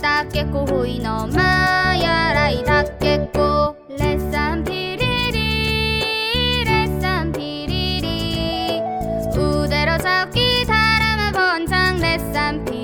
だけこほいのまやらいだけこレッサンピリリレッサンピリリうでろさきたらまぼんさんレッサンピリリ